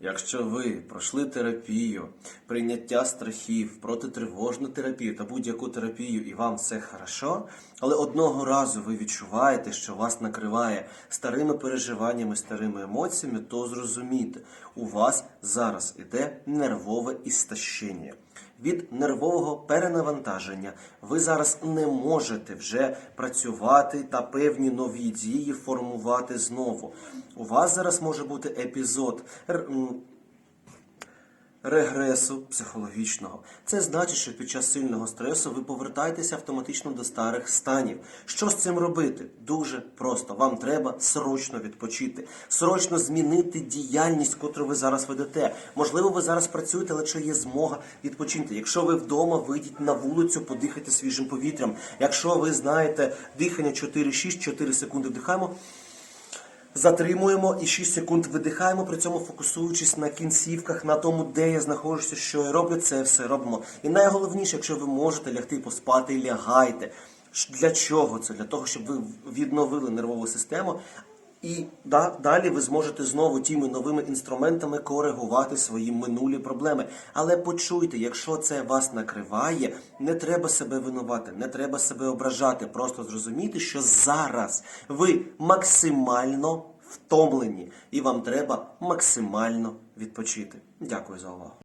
Якщо ви пройшли терапію, прийняття страхів, протитривожну терапію та будь-яку терапію, і вам все хорошо, але одного разу ви відчуваєте, що вас накриває старими переживаннями, старими емоціями, то зрозумійте, у вас зараз іде нервове істощення. Від нервового перенавантаження ви зараз не можете вже працювати та певні нові дії формувати знову. У вас зараз може бути епізод регресу психологічного. Це значить, що під час сильного стресу ви повертаєтеся автоматично до старих станів. Що з цим робити? Дуже просто. Вам треба срочно відпочити, срочно змінити діяльність, котру ви зараз ведете. Можливо, ви зараз працюєте, але якщо є змога відпочиньте. Якщо ви вдома, вийдіть на вулицю, подихайте свіжим повітрям. Якщо ви знаєте дихання 4-6, 4 секунди вдихаємо. Затримуємо і 6 секунд видихаємо, при цьому фокусуючись на кінцівках, на тому, де я знаходжуся, що я роблю, це все робимо. І найголовніше, якщо ви можете лягти поспати, лягайте. Для чого це? Для того, щоб ви відновили нервову систему. І да, далі ви зможете знову тими новими інструментами коригувати свої минулі проблеми. Але почуйте, якщо це вас накриває, не треба себе винувати, не треба себе ображати. Просто зрозумійте, що зараз ви максимально втомлені, і вам треба максимально відпочити. Дякую за увагу.